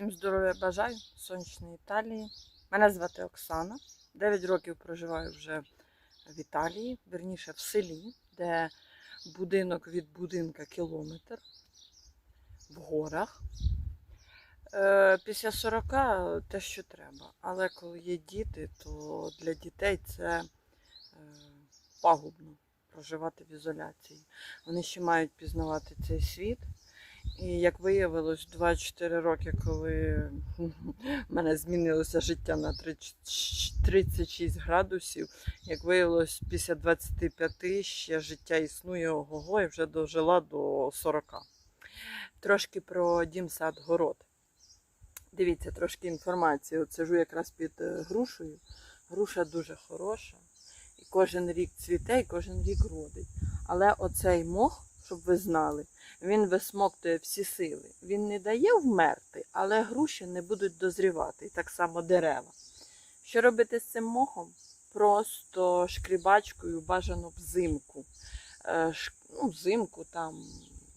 Всім здоров'я бажаю, сонячної Італії. Мене звати Оксана. 9 років проживаю вже в Італії, верніше в селі, де будинок від будинка кілометр в горах. Е, Після 40 те, що треба. Але коли є діти, то для дітей це е, пагубно проживати в ізоляції. Вони ще мають пізнавати цей світ. І як виявилось, 24 роки, коли в мене змінилося життя на 36 градусів, як виявилось, після 25 ще життя існує ого-го і вже дожила до 40. Трошки про дім сад город. Дивіться, трошки інформації. От сижу якраз під е, грушею. Груша дуже хороша. І кожен рік цвіте, і кожен рік родить. Але оцей мох, щоб ви знали, він висмоктує всі сили. Він не дає вмерти, але груші не будуть дозрівати. І так само дерева. Що робити з цим мохом? Просто шкрібачкою бажано взимку. Е, Ну, взимку, там,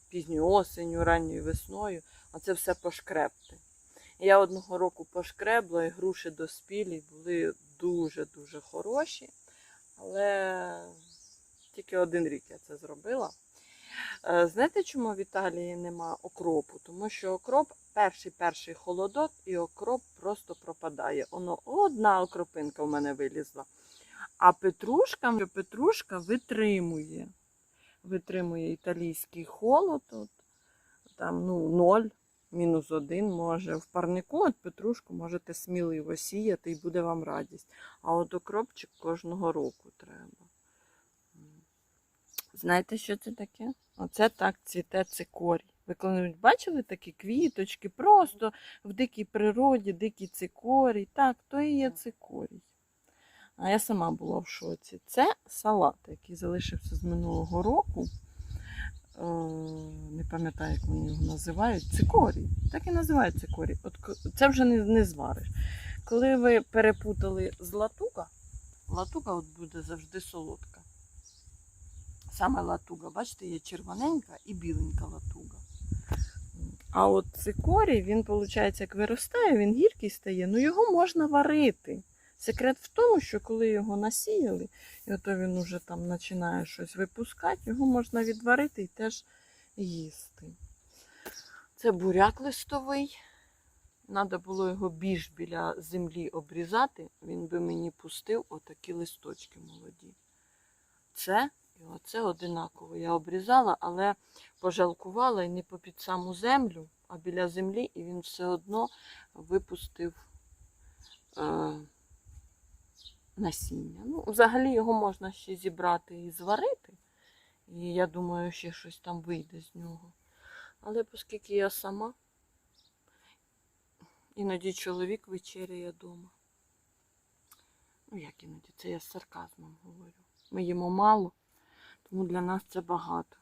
пізньою осенню, ранньою весною. Оце все пошкребти. Я одного року пошкребла, і груші доспілі були дуже-дуже хороші. Але тільки один рік я це зробила. Е, Знаєте, чому в Італії нема окропу? Тому що окроп перший перший холодок, і окроп просто пропадає. Воно одна окропинка в мене вилізла. А петрушка, петрушка витримує. Витримує італійський холод. От, там ну, 0, мінус 1 може. В парнику от петрушку можете сміливо сіяти і буде вам радість. А от окропчик кожного року треба. Знаєте, що це таке? Оце так цвіте цикорій. Ви коли-небудь бачили такі квіточки, просто в дикій природі, дикий цикорій. Так, то і є цикорій. А я сама була в шоці. Це салат, який залишився з минулого року. Е, Не пам'ятаю, як вони його називають. Цикорій. Так і називають цикорій. От це вже не, не звариш. Коли ви перепутали з латука, латука от буде завжди солодка. Саме латуга, бачите, є червоненька і біленька латуга. А от цикорій, він, виходить, як виростає, він гіркий стає, ну його можна варити. Секрет в тому, що коли його насіяли, і ото він уже там починає щось випускати, його можна відварити і теж їсти. Це буряк листовий. Треба було його більш біля землі обрізати, він би мені пустив отакі листочки молоді. Це оце одинаково. Я обрізала, але пожалкувала і не попід саму землю, а біля землі, і він все одно випустив е, насіння. Ну, взагалі його можна ще зібрати і зварити. І я думаю, ще щось там вийде з нього. Але оскільки я сама, іноді чоловік вечеряє вдома. Ну, як іноді, це я з сарказмом говорю. Ми їмо мало, тому для нас це багато.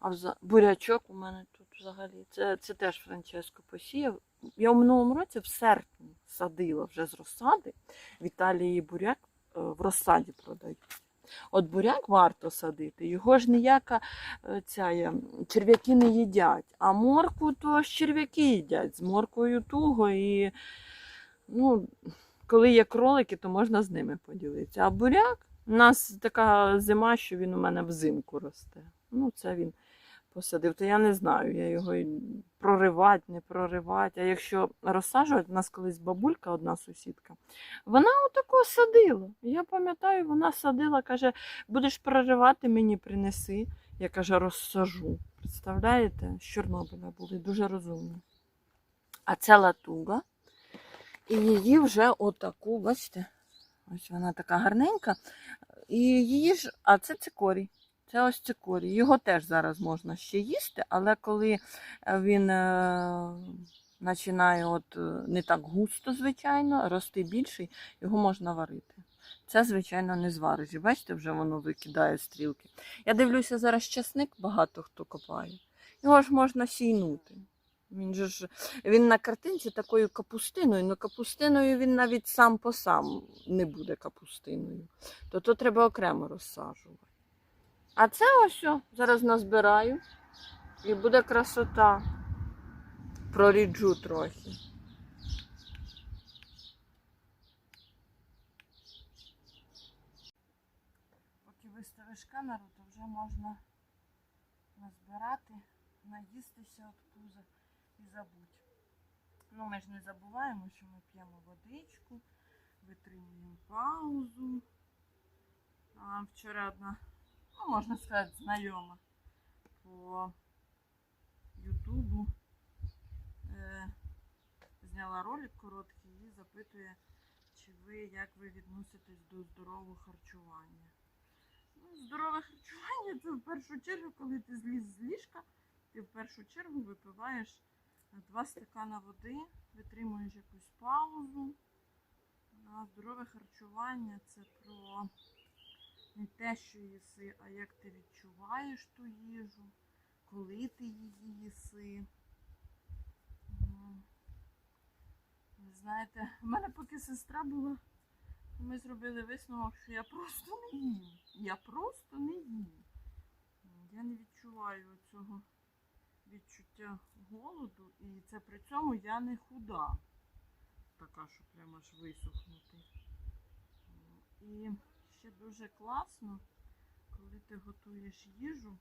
А вза... бурячок у мене тут взагалі. Це, це теж Франческо посіяв. Я в минулому році в серпні садила вже з розсади. В Італії буряк е, в розсаді продають. От буряк варто садити, його ж ніяка е, ця, черв'яки не їдять. А моркву то ж черв'яки їдять. З морквою туго і ну, коли є кролики, то можна з ними поділитися. А буряк у нас така зима, що він у мене взимку росте. Ну, це він посадив. То я не знаю, я його проривати, не проривати. А якщо розсаджувати, у нас колись бабулька, одна сусідка, вона отако садила. Я пам'ятаю, вона садила, каже, будеш проривати, мені принеси. Я каже, розсажу. Представляєте, з Чорнобиля були дуже розумні. А це латуга. І її вже отаку, бачите, ось вона така гарненька. І її ж, а це цикорій. Це ось цикорій. Його теж зараз можна ще їсти, але коли е, він е, починає от, е, не так густо, звичайно, рости більший, його можна варити. Це, звичайно, не звариш. Бачите, вже воно викидає стрілки. Я дивлюся, зараз часник багато хто копає. Його ж можна сійнути. Він же ж він на картинці такою капустиною, але капустиною він навіть сам по сам не буде капустиною. То то треба окремо розсаджувати. А це ось зараз назбираю і буде красота. Проріджу трохи. Поки виставиш камеру, то вже можна назбирати, наїстися забути. Ну, ми ж не забуваємо, що ми п'ємо водичку, витримуємо паузу. А вчора одна, ну, можна сказати, знайома по Ютубу е, зняла ролик короткий і запитує, чи ви як ви відноситесь до здорового харчування. Ну, здорове харчування це в першу чергу, коли ти зліз з ліжка, ти в першу чергу випиваєш два стакана води, витримуєш якусь паузу. Здорове харчування це про не те, що їси, а як ти відчуваєш ту їжу, коли ти її їси. Ви знаєте, в мене поки сестра була, ми зробили висновок, що я просто не їм. Я просто не їм. Я не відчуваю цього відчуття голоду, і це при цьому я не худа. Така, що прямо аж висохнути. І ще дуже класно, коли ти готуєш їжу,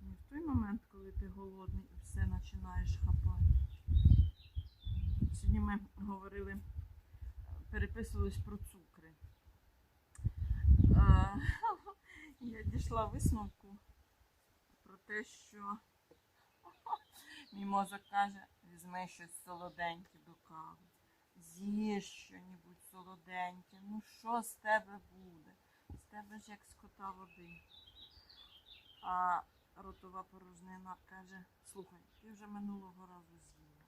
не в той момент, коли ти голодний і все починаєш хапати. Сьогодні ми говорили, переписувались про цукри. Е, Я дійшла висновку про те, що мій мозок каже, візьми щось солоденьке до кави. З'їж що-небудь солоденьке. Ну що з тебе буде? З тебе ж як з кота води. А ротова порожнина каже, слухай, ти вже минулого разу з'їла.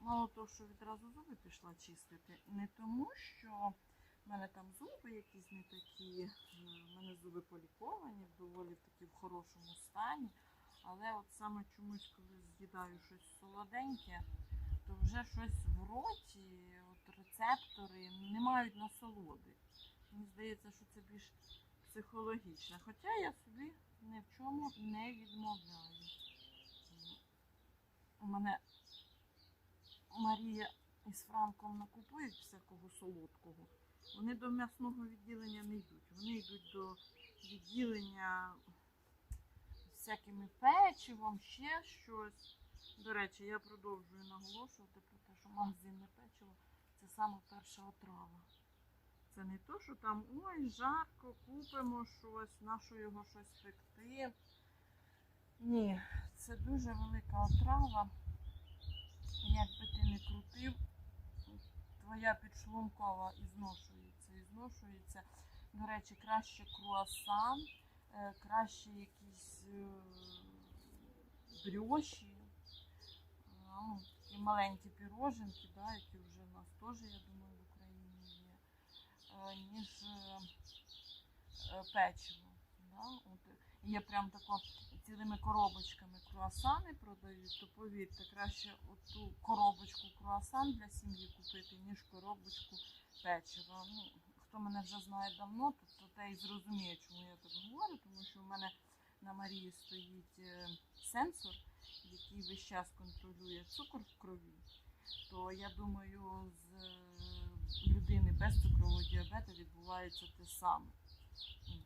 Мало того, що відразу зуби пішла чистити, не тому, що в мене там зуби якісь не такі, е, в мене зуби поліковані, доволі таки в хорошому стані. Але от саме чомусь, коли з'їдаю щось солоденьке, то вже щось в роті, от рецептори не мають насолоди. Мені здається, що це більш психологічно. Хоча я собі ні в чому не відмовляю. У мене Марія із Франком накупують всякого солодкого. Вони до м'ясного відділення не йдуть. Вони йдуть до відділення всякими печивом, ще щось. До речі, я продовжую наголошувати про те, що магазинне печиво це саме перша отрава. Це не то, що там ой, жарко, купимо щось, на що його щось пекти. Ні, це дуже велика отрава. Як би ти не крутив, твоя підшлункова і зношується, і зношується. До речі, краще круасан, краще якісь е, брьоші, ну, такі маленькі піроженки, да, які вже в нас теж, я думаю, в Україні є, е, ніж е, е, печиво. Да? От, є прям тако цілими коробочками круасани продають, то повірте, краще оту коробочку круасан для сім'ї купити, ніж коробочку печива. Ну, хто мене вже знає давно, то, то те і зрозуміє, чому я так говорю, тому що в мене на Марії стоїть е, сенсор, який весь час контролює цукор в крові. То я думаю, з е, людини без цукрового діабету відбувається те саме.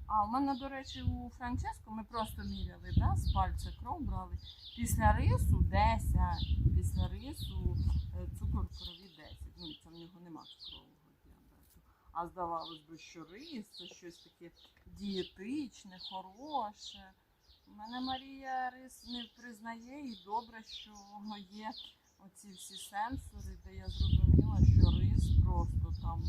А у мене, до речі, у Франческо ми просто міряли, да, з пальця кров брали. Після рису 10, після рису е, цукор в крові 10. Ну, це в нього нема цукрового. А здавалось би, що рис це щось таке дієтичне, хороше. У мене Марія рис не признає і добре, що є оці всі сенсори, де я зрозуміла, що рис просто там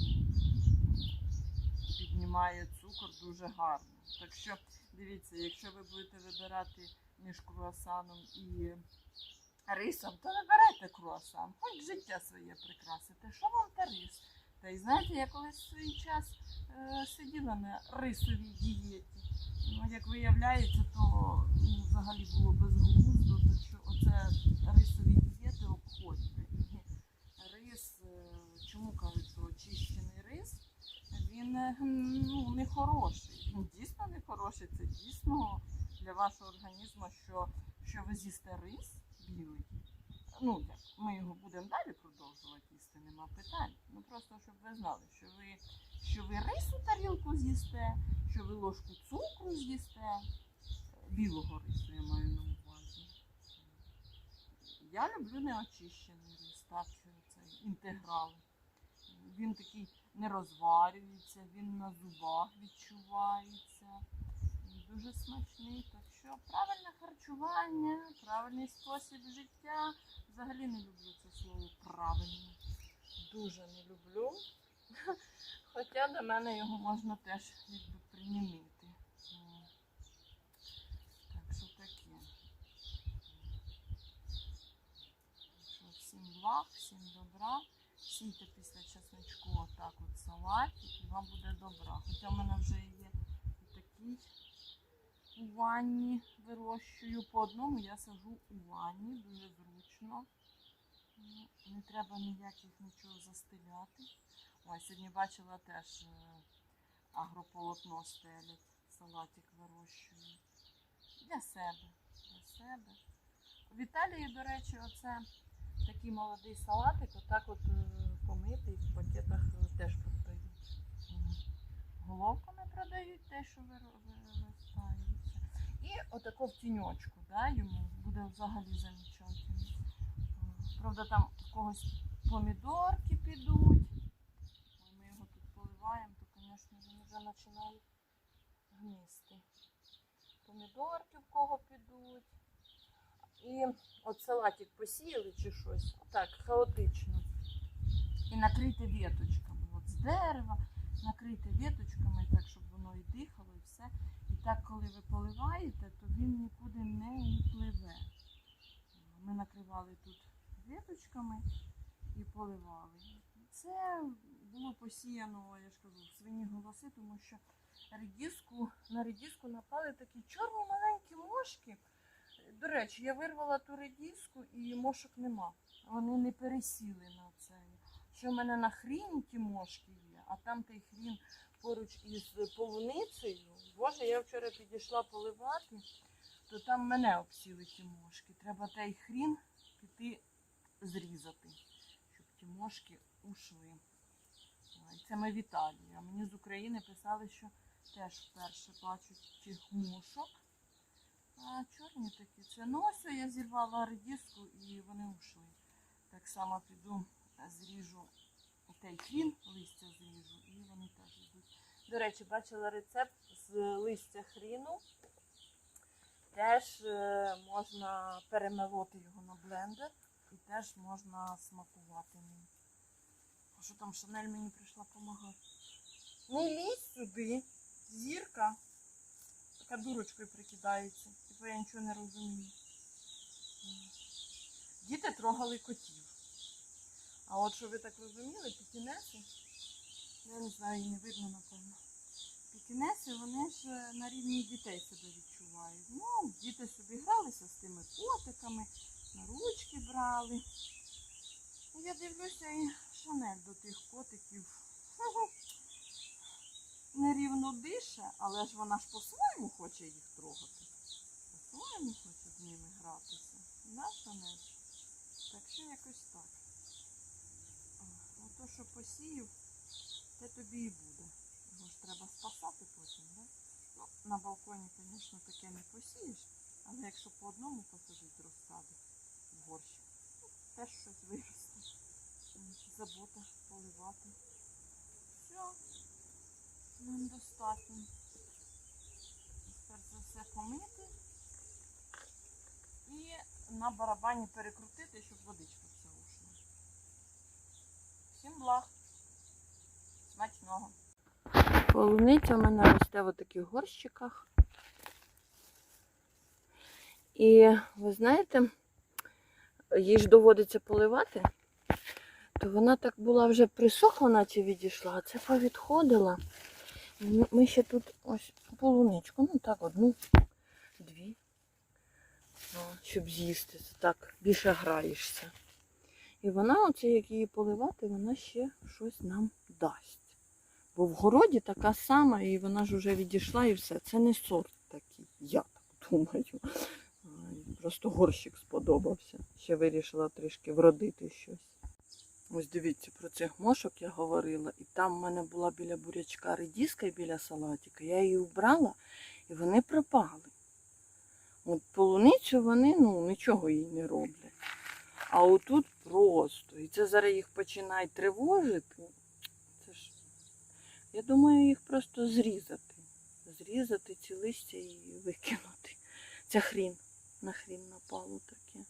піднімає цукор дуже гарно. Так що дивіться, якщо ви будете вибирати між круасаном і рисом, то вибирайте круасан, хоч життя своє прикрасите. Що вам та рис? Та й знаєте, я колись свій час е, сиділа на рисовій дієті. Ну, як виявляється, то ну, взагалі було безглуздо, то що оце рисові дієти обходьте. Рис, е, чому кажуть, що очищений рис, він е, ну, не хороший. Він дійсно не хороший. Це дійсно для вашого організму, що, що ви з'їсте рис білий. ну, ми його будемо далі продовжувати їсти, нема питань. Ну просто щоб ви знали, що ви, що ви рису тарілку з'їсте, що ви ложку цукру з'їсте, білого рису я маю на увазі. Я люблю неочищений рис, так, цей інтеграл. Він такий не розварюється, він на зубах відчувається. Дуже смачний. Так що правильне харчування, правильний спосіб життя. Взагалі не люблю це слово правильно. Дуже не люблю. Хоча до мене його можна теж якби примінити. Так що таке. Всім благ, всім добра. Сійте після чесночку отак от салатик і вам буде добра. Хоча в мене вже є такий у ванні вирощую. По одному я сажу у ванні, дуже зручно. Ну, Не треба ніяких нічого застеляти. Ой, сьогодні бачила теж е, агрополотно стелять, салатик вирощую. Для себе. Для себе. В Італії, до речі, оце такий молодий салатик, отак от е, помитий в пакетах е, теж продають. Головками продають те, що виростається. І отако в тіньочку, да, йому буде взагалі замечательно. Правда, там в когось помідорки підуть. Ми його тут поливаємо, то, звісно, він вже починає гнисти. Помідорки в кого підуть. І от салатик посіяли чи щось. Так, хаотично. І накрити віточками. От з дерева, накрити віточками, так, щоб воно і дихало, і все. І так, коли ви поливаєте, то він нікуди не пливе. Ми накривали тут віточками і поливали. Це було посіяно, я ж кажу, свині голоси, тому що редіску, на редіску напали такі чорні маленькі мошки. До речі, я вирвала ту редіску і мошок нема. Вони не пересіли на це. Що в мене на хріні ті мошки є, а там той хрін поруч із полуницею. Боже, я вчора підійшла поливати, то там мене обсіли ті мошки. Треба той хрін піти зрізати, щоб ті мошки ушли. Це ми в Італії. А мені з України писали, що теж вперше бачать тих мушок. А чорні такі. Це ну ось я зірвала редиску і вони ушли. Так само піду зріжу той хрін, листя зріжу, і вони теж йдуть. До речі, бачила рецепт з листя хріну. Теж е, можна перемелоти його на блендер і теж можна смакувати ним. А що там Шанель мені прийшла допомагати? Не лізь сюди, зірка. Така дурочкою прикидається. Типу я нічого не розумію. Діти трогали котів. А от що ви так розуміли, пікінеси, я не знаю, її не видно, напевно. Пікінеси, вони ж е, на рівні дітей себе відчувають. Ну, діти собі гралися з тими котиками, на ручки брали. Я дивлюся і Шанель до тих котиків. Нерівно дише, але ж вона ж по-своєму хоче їх трогати. По-своєму хоче з ними гратися. Да, Шанель? Так що якось так. А, Ото, що посіяв, те тобі і буде. Його ж треба спасати потім, да? Ну, на балконі, звісно, таке не посієш, але якщо по одному посадить розсади ну, теж щось виросте. Забота поливати. Все, нам достатньо. Перш за все помити і на барабані перекрутити, щоб водичка вся ушла. Всім благ. Смачного. Полуниця у мене росте в таких горщиках. І ви знаєте, їй ж доводиться поливати, то вона так була вже присохла, наче відійшла, а це повідходила. Ми- ще тут ось полуничку, ну так, одну, дві, щоб з'їсти. Так більше граєшся. І вона, оце як її поливати, вона ще щось нам дасть. Бо в городі така сама, і вона ж вже відійшла і все. Це не сорт такий, я так думаю. Просто горщик сподобався. Ще вирішила трішки вродити щось. Ось дивіться, про цих мошок я говорила, і там в мене була біля бурячка редіска і біля салатика. Я її вбрала і вони пропали. От полуницю вони ну, нічого їй не роблять. А отут просто. І це зараз їх починають тривожити. Це ж, я думаю, їх просто зрізати. Зрізати ці листя і викинути. Це хрін. На хрін напало таке.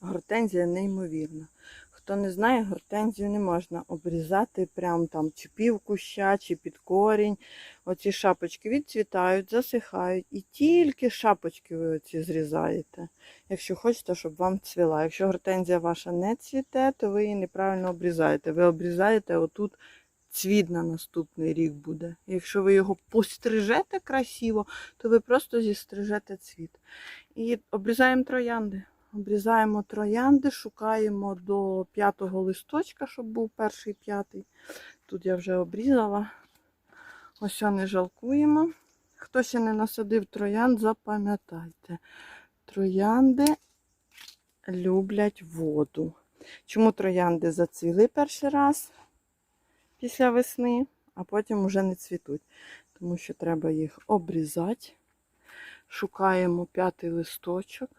Гортензія неймовірна. Хто не знає, гортензію не можна обрізати прям там чи пів куща, чи під корінь. Оці шапочки відцвітають, засихають. І тільки шапочки ви оці зрізаєте, якщо хочете, щоб вам цвіла. Якщо гортензія ваша не цвіте, то ви її неправильно обрізаєте. Ви обрізаєте отут цвіт на наступний рік буде. Якщо ви його пострижете красиво, то ви просто зістрижете цвіт. І обрізаємо троянди. Обрізаємо троянди, шукаємо до п'ятого листочка, щоб був перший п'ятий. Тут я вже обрізала. Ось не жалкуємо. Хто ще не насадив троянд, запам'ятайте. Троянди люблять воду. Чому троянди зацвіли перший раз після весни, а потім вже не цвітуть? Тому що треба їх обрізати. Шукаємо п'ятий листочок.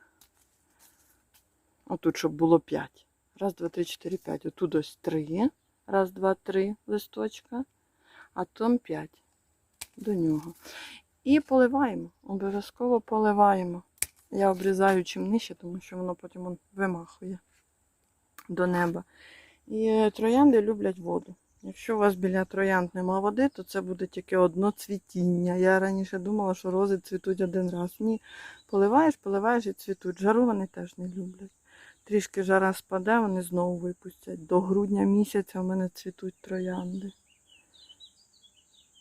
Отут, щоб було 5. Раз, два, три, чотири, п'ять. Отут ось три. Раз, два, три листочка. А там 5 до нього. І поливаємо. Обов'язково поливаємо. Я обрізаю чим нижче, тому що воно потім вимахує до неба. І троянди люблять воду. Якщо у вас біля троянд нема води, то це буде тільки одно цвітіння. Я раніше думала, що рози цвітуть один раз. Ні, поливаєш, поливаєш і цвітуть. Жару вони теж не люблять. Трішки жара спаде, вони знову випустять. До грудня місяця в мене цвітуть троянди.